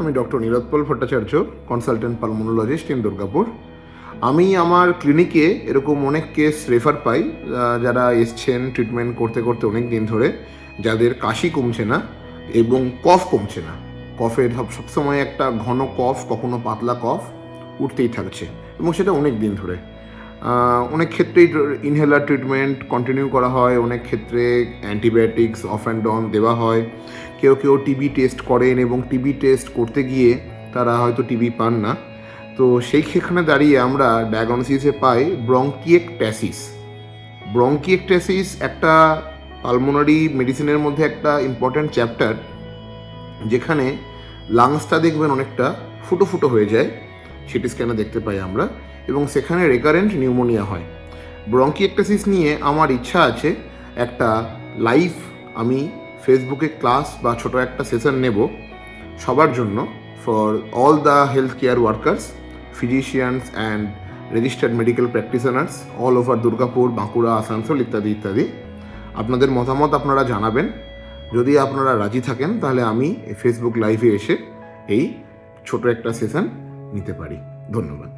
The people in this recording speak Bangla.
আমি doctor Nilotpal Bhattacharya consultant pulmonologist in Durgapur. আমি আমার ক্লিনিকে এরকম অনেক কেস রেফার পাই যারা এসছেন ট্রিটমেন্ট করতে করতে অনেক দিন ধরে, যাদের কাশি কমছে না এবং কফ কমছে না। কফের সব সবসময় একটা ঘন কফ, কখনো পাতলা কফ উঠতেই থাকছে এবং সেটা অনেক দিন ধরে। অনেক ক্ষেত্রেই ইনহেলার ট্রিটমেন্ট কন্টিনিউ করা হয়, অনেক ক্ষেত্রে অ্যান্টিবায়োটিক্স অফ অ্যান্ড অন দেওয়া হয়। কেউ কেউ টিবি টেস্ট করেন এবং টিবি টেস্ট করতে গিয়ে তারা হয়তো টিবি পান না। তো সেই সেখানে দাঁড়িয়ে আমরা ডায়াগনোসিসে পাই ব্রঙ্কিয়েকট্যাসিস ব্রঙ্কিয়েকট্যাসিস একটা পালমোনারি মেডিসিনের মধ্যে একটা ইম্পর্ট্যান্ট চ্যাপ্টার যেখানে লাংসটা দেখবেন অনেকটা ফুটো ফুটো হয়ে যায় সিটি স্ক্যানে দেখতে পাই আমরা, এবং সেখানে রেকারেন্ট নিউমোনিয়া হয়। ব্রঙ্কিয়েকটাসিস নিয়ে আমার ইচ্ছা আছে একটা লাইভ আমি ফেসবুকে ক্লাস বা ছোট একটা সেশন নেব সবার জন্য for all the health care workers physicians and registered medical practitioners all over Durgapur Bankura Asansol ইত্যাদি ইত্যাদি। আপনাদের মতামত আপনারা জানাবেন। যদি আপনারা রাজি থাকেন, তাহলে আমি ফেসবুক লাইভে এসে এই ছোট একটা সেশন নিতে পারি। ধন্যবাদ।